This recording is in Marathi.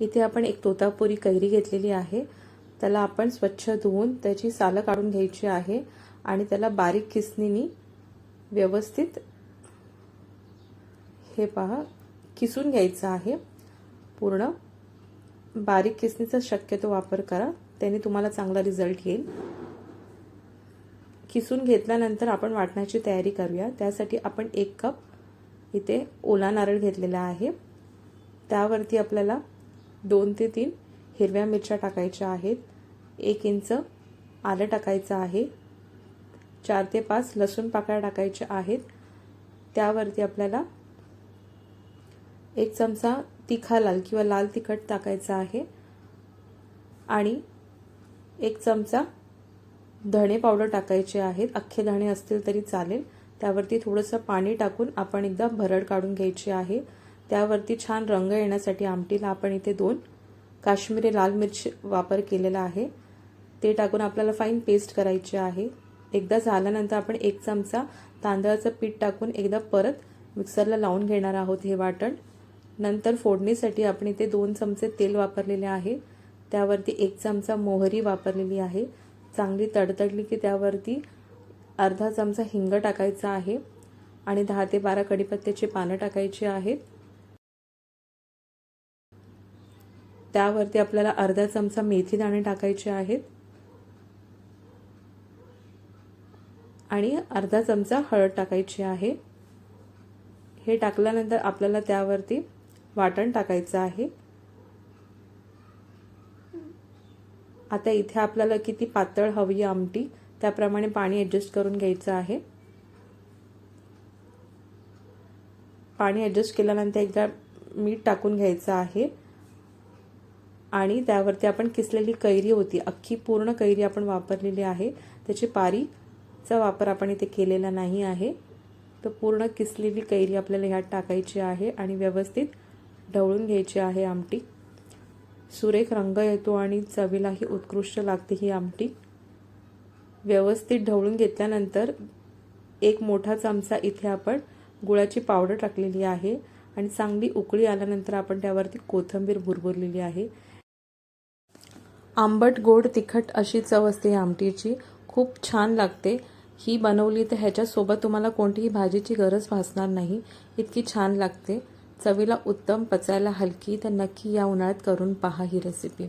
इथे आपण एक तोतापुरी कैरी घेतलेली आहे. त्याला आपण स्वच्छ धुवून त्याची सालं काढून घ्यायची आहे आणि त्याला बारीक किसणीनी व्यवस्थित हे पहा किसून घ्यायचं आहे. पूर्ण बारीक किसणीचा शक्यतो वापर करा. त्याने तुम्हाला चांगला रिझल्ट येईल. किसून घेतल्यानंतर आपण वाटण्याची तयारी करूया. त्यासाठी आपण एक कप इथे ओला नारळ घेतलेला आहे. त्यावरती आपल्याला दोन ते तीन हिरव्या मिरच्या टाकायच्या आहेत. एक इंच आलं टाकायचं आहे. चार ते पाच लसूण पाकळ्या टाकायच्या आहेत. त्यावरती आपल्याला एक चमचा तिखा लाल किंवा लाल तिखट टाकायचं आहे. आणि एक चमचा धणे पावडर टाकायचे आहेत. अख्खे धणे असतील तरी चालेल. त्यावरती थोडंसं पाणी टाकून आपण एकदा भरड काढून घ्यायची आहे. त्यावरती छान रंग येण्यासाठी आमटीला आपण इथे दोन काश्मीरी लाल मिरची वापर केलेला आहे. ते टाकून आपल्याला फाईन पेस्ट करायची आहे. एकदा झाल्यानंतर आपण एक चमचा तांदळाचं पीठ टाकून एकदा परत मिक्सरला लावून घेणार आहोत हे वाटण. नंतर फोडणीसाठी आपण इथे दोन चमचे तेल वापरलेले आहे. त्यावरती एक चमचा मोहरी वापरलेली आहे. चांगली तडतडली की त्यावरती अर्धा चमचा हिंग टाकायचा आहे. आणि दहा ते बारा कडीपत्त्याचे पानं टाकायची आहेत. त्यावरती आपल्याला अर्धा चमचा मेथी दाणे टाकायचे आहेत. आणि अर्धा चमचा हळद टाकायची आहे. हे टाकल्यानंतर आपल्याला त्यावरती वाटण टाकायचं आहे. आता इथे आपल्याला किती पातळ हवी आमटी त्याप्रमाणे पाणी ॲडजस्ट करून घ्यायचं आहे. पाणी ॲडजस्ट केल्यानंतर एकदा मीठ टाकून घ्यायचं आहे. आणि त्यावरती आपण किसलेली कैरी होती अख्खी पूर्ण कैरी आपण वापरलेली आहे. त्याची पारीचा वापर आपण इथे केलेला नाही आहे. तर पूर्ण किसलेली कैरी आपल्याला ह्यात टाकायची आहे आणि व्यवस्थित ढवळून घ्यायची आहे आमटी. सुरेख रंग येतो आणि चवीलाही उत्कृष्ट लागते ही आमटी. व्यवस्थित ढवळून घेतल्यानंतर एक मोठा चमचा इथे आपण गुळाची पावडर टाकलेली आहे आणि चांगली उकळी आल्यानंतर आपण त्यावरती कोथिंबीर भुरभुरलेली आहे. आंबट गोड तिखट अशी चव असते आमटीची. खूप छान लागते. ही बनवली तर ह्याच्यासोबत तुम्हाला कोणतीही भाजीची गरज भासणार नाही. इतकी छान लागते. चवीला उत्तम पचायला हलकी तर नक्की या उन्हाळ्यात करून पहा ही रेसिपी